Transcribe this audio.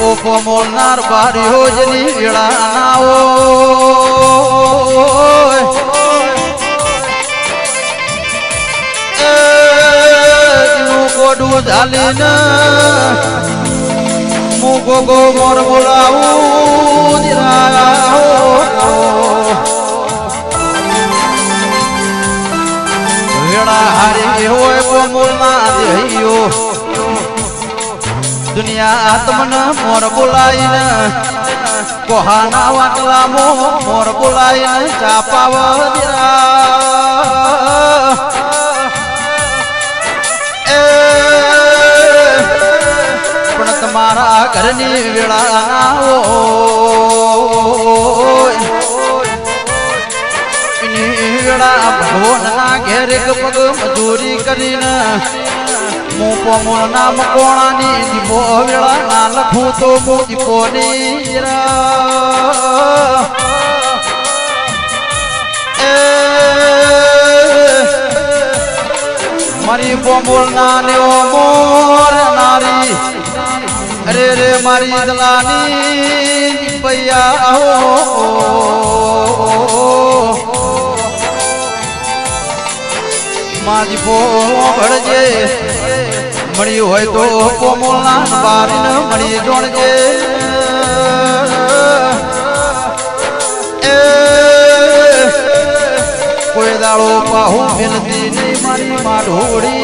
Oppo મોલનાર બારીઓ જની વેળા ના કોડું ઝાલીને મુગો ગો મોર બોલાવું વેળા હારી હોય કોમુલ ના દેહીયો દુનિયા આત્મન મોર બોલાઈને, કોહાના વાટલા મો મોર બોલાઈને ચાપાવ પણ તમારા ઘરની વેળા વેળા ભગવાનના ઘેર પગ મજૂરી કરીને મોપો મોળ નામ કોણાની દીપો વેળા ના લખું તો મો દીપોની એ. મારી બોમોલ ના નેવો મોર નારી. અરે રે મારી દલાની પૈયા હો. માજી પો ભળજે મળી હોય તો પોમોલના બારીને મળી જોણજે કોઈ દાડો પાહુ નહીં મારી માઢોડી